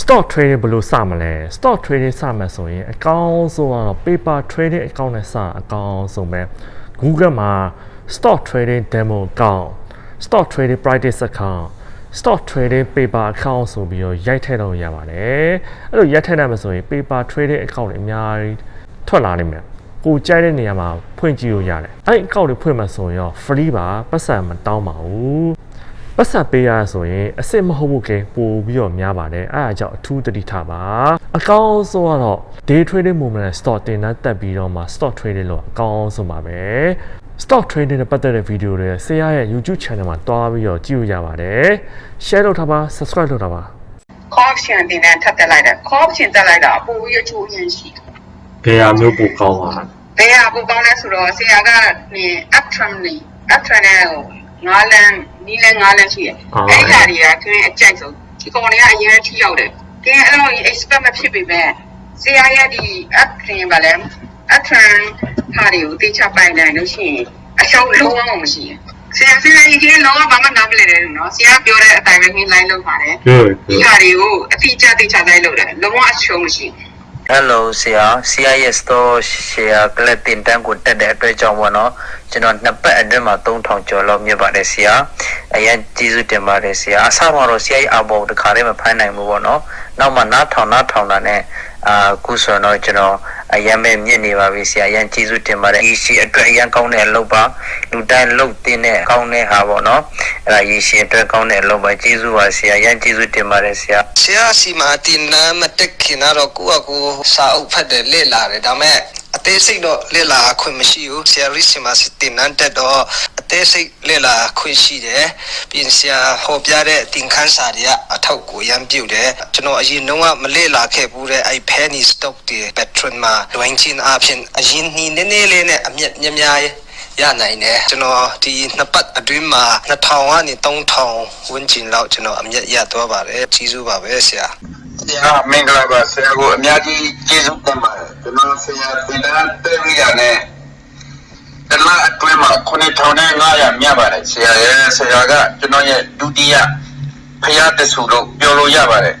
stock trading ဘယ်လိုစမလဲ stock trading စမယ်ဆိုရင်အကောင်းဆုံးကတော့ paper trading အကောင့်နဲ့စအကောင်းဆုံးပဲ Google မှာ stock trading demo account stock trading practice account stock trading paper account ဆိုပြီးတော့ရိုက်ထည့်တော့ရပါတယ်အဲ့လိုရိုက်ထည့်နိုင်မှာဆိုရင် paper trading account တွေအများကြီးထွက်လာနိုင်မယ်ကိုကြိုက်တဲ့နေရာမှာဖွင့်ကြည့်လို့ရတယ်အဲ့ဒီ account တွေဖွင့်မှာဆိုရင်ရော free ပါပတ်စံမတောင်းပါဘူး ပတ်စံပေးရဆိုရင်အစ်စ်မဟုတ်ဘူးကပို့ပြီးတော့များပါတယ်အဲအားကြောင့်အထူးတတိထားပါအကောင်းဆုံးကတော့ day trading movement နဲ့ stock တင်တဲ့တက်ပြီးတော့မှ stock trading လို့အကောင်းဆုံးပါပဲ stock trading နဲ့ပတ်သက်တဲ့ဗီဒီယိုတွေဆရာရဲ့ YouTube channel မှာတွားပြီးတော့ကြည့်လို့ရပါတယ် share လုပ်ထားပါ subscribe လုပ်ထားပါ call option တင်တဲ့ထပ်တက်လိုက်တယ် call option တက်လိုက်တာပိုပြီးအချိုးရင်းရှိတယ်ဘယ်ဟာမျိုးပိုကောင်းပါလဲဘယ်ဟာပိုကောင်းလဲဆိုတော့ဆရာကနေ up trend နေ up trend နဲ့ဟိုငါးလန်းနီးလန်းငါးလန်းရှိတယ်အဲ့ဒီဟာတွေကခင်းအကြိုက်ဆုံးဒီကောင်တွေကအရင်ထိရောက်တယ်ခင်းအဲ့လို expect မဖြစ်ပေမဲ့ဆရာရဲ့ဒီ up trend ပါလဲ up trend ဟာတွေကိုတေချပိုင်နိုင်လို့ရှိရင်အရှုံးလုံးဝမရှိဘူးဆရာဆရာကြီးကလုံးဝဘာမှနားမလည်တယ်နော်ဆရာပြောတဲ့အတိုင်းပဲခင်း line လုပ်ပါတယ် good ဒီဟာတွေကိုအတိအကျတိကျတိုင်းလုပ်တယ်လုံးဝအရှုံးမရှိဘူး Hello ဆရာဆရာရဲ့ store share ကလပ်တင်တန်းကိုတက်တဲ့အတွက်ကြောင့်ပေါ့နော်ကျွန်တော်နှစ်ပတ်အတွင်းမှာ3000ကျော်လောက်မြတ်ပါတယ်ဆရာအရင်ကျေးဇူးတင်ပါတယ်ဆရာအစမှာတော့ဆရာရဲ့အဘောတခါတည်းမဖိုင်းနိုင်ဘူးပေါ့နော်နောက်မှနားထောင်နားထောင်တာနဲ့အာခုဆိုတော့ကျွန်တော်အရင်ပဲမြင့်နေပါပြီဆရာအရင်ကျေးဇူးတင်ပါတယ်ဒီရှိအတွက်အရင်ကောင်းတဲ့အလုပ်ပါလူတိုင်းလုပ်တင်တဲ့ကောင်းတဲ့ဟာပေါ့နော် အဲ့ဒါရေရှည်အတွက်ကောင်းတဲ့အလုပ်ပါကျေးဇူးပါဆရာအရင်ကျေးဇူးတင်ပါတယ်ဆရာဆရာစီမာတင်နာမတက်ခင်တော့ကိုယ့်အကူစာအုပ်ဖတ်တယ်လေ့လာတယ်ဒါပေမဲ့အသေးစိတ်တော့လေ့လာခွင့်မရှိဘူးဆရာရစ်စီမာတင်နန်းတက်တော့အသေးစိတ်လေ့လာခွင့်ရှိတယ်ပြင်ဆရာဟောပြတဲ့တင်ခန်းစာတွေကအထောက်ကိုရမ်းပြုတ်တယ်ကျွန်တော်အရင်တော့မလေ့လာခဲ့ဘူးတဲ့အဲ့ penny stock တွေ patron မှာလွင်ချင်းအဖြစ်အရင်နီးနည်းနည်းလေးနဲ့အမြက်များများရ နိုင်တယ်ကျွန်တော်ဒီနှစ်ပတ်အတွင်းမှာ2000ကနေ3000ဝန်းကျင်လောက်ကျွန်တော်အမြက်ရသွားပါတယ်ကြီးစုပါပဲဆရာဆရာမင်္ဂလာပါဆရာကိုအများကြီးကျေးဇူးတင်ပါတယ်ကျွန်တော်ဆရာတင်တဲ့တဲ့ရီရနဲ့တလအတွင်းမှာ9500မြတ်ပါတယ်ဆရာရဲ့ဆရာကကျွန်တော်ရဲ့ဒုတိယဖရာတဆူလို့ပြောလို့ရပါတယ်